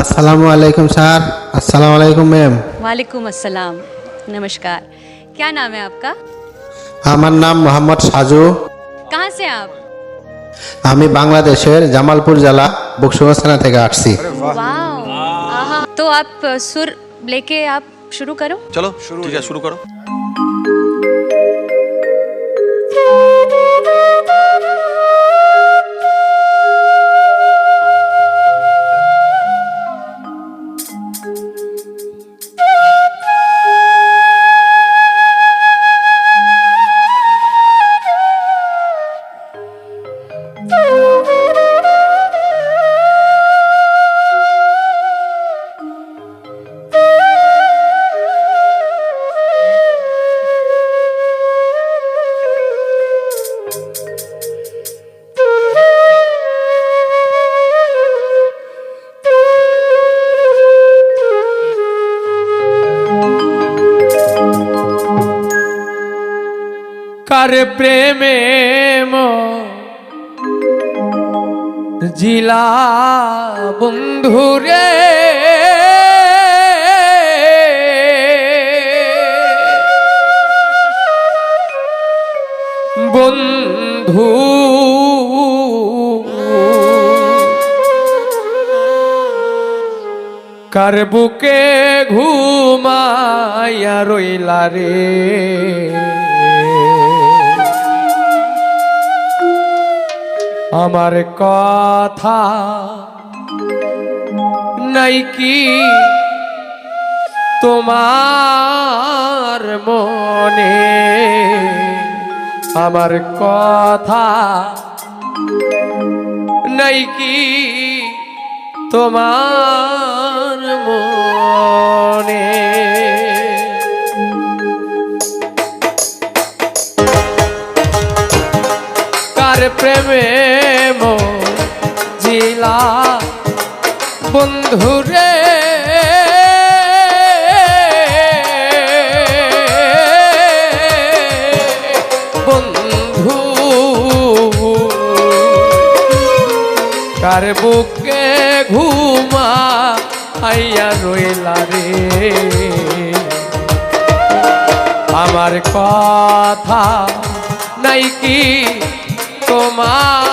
আসসালামু আলাইকুম স্যার আসসালামু আলাইকুম ম্যাম वालेकुम अस्सलाम नमस्कार क्या नाम है आपका আমার নাম মোহাম্মদ সাজু कहाँ से हैं आप আমি বাংলাদেশের জামালপুর জেলা বকশুগঞ্জ থানা থেকে আসছি वाओ आहा तो आप अ, सुर लेके आप शुरू करो চলো ঠিক আছে শুরু করো কার প্রেমে জিলা বন্ধুরে বন্ধু। কার বুকে ঘুমাইয়া রইলা রে? আমার কথা নাই কি তোমার মনে? আমার কথা নাই কি তোমার মনে? কার প্রেমে মো জিলা বন্ধুরে। বন্ধু, কার বুকে ঘুমা আইয়া রইলা রে? আমার কথা নাই কি তোমার?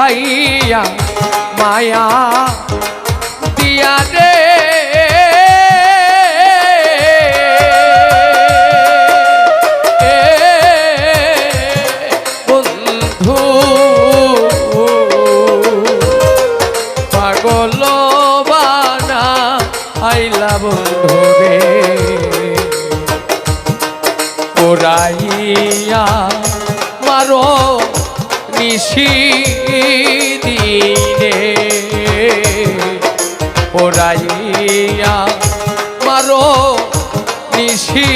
শিখাইয়া মায়া দিয়া দে। পাগল বানা আইলা বন্ধু রে। ওরাইয়া নিশি দিনে। ওরাইয়া মারো নিশি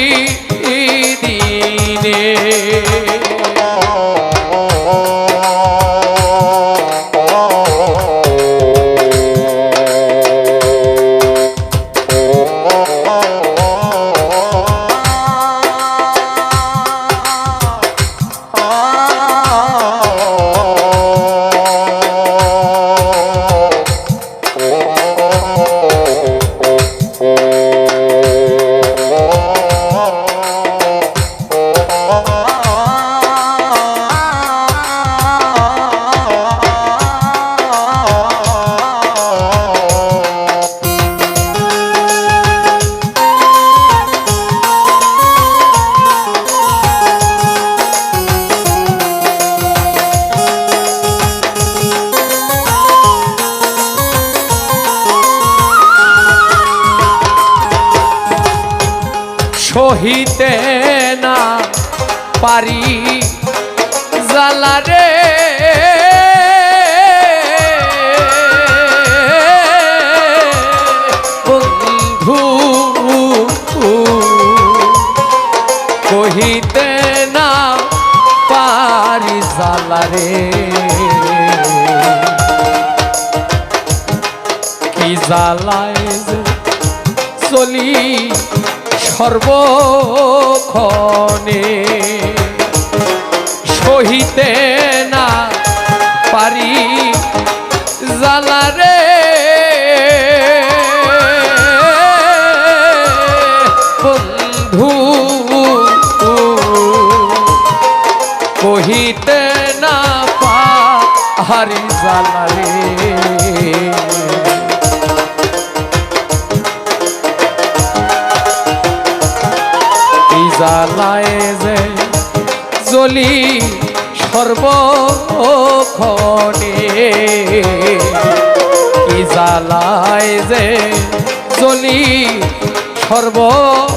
সহিতে না পারি জালারে বন্ধু কহিতে না পারি জালারে কি চলি সর্বক্ষণে সহিতে না পারি জালারে বন্ধু কহিতে না পারি জালারে জ্বলি সর্বক্ষণে। কি জ্বালায় যে চলি সর্বক্ষণে।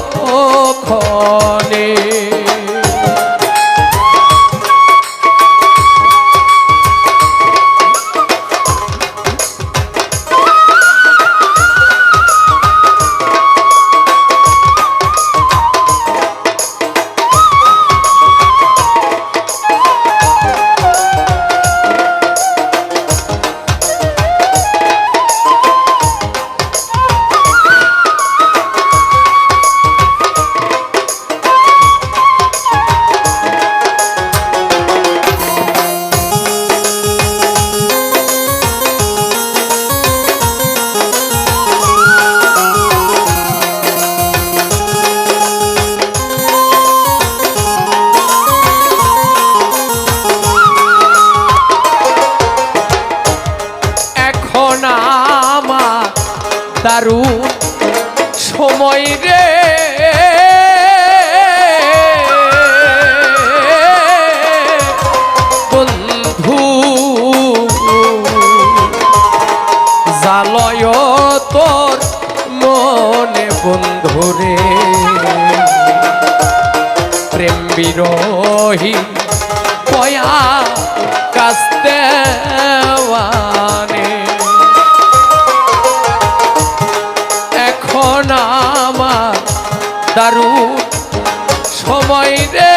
বিরোহী পয়া কাস্তে এখন আমার দারুণ সময় রে।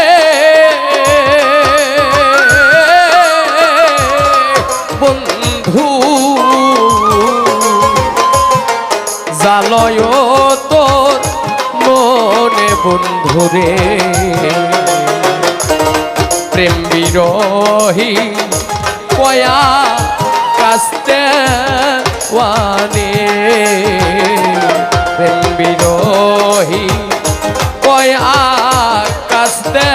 বন্ধু জালয় তোর মনে বন্ধুরে প্রেম বিরোহী কয়া কাস্তে ওয়ানে। প্রেম বিরোহী কয়া কাস্তে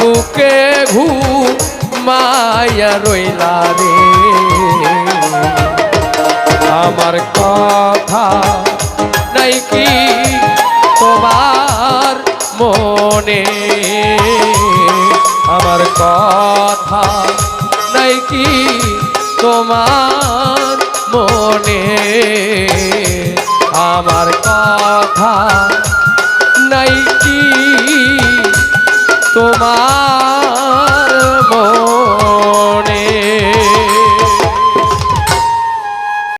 বুকে ঘু মায়া রইলা রে। আমার কথা নাই কি তোমার মনে? আমার কথা নাই কি তোমার মনে? আমার কথা তোমার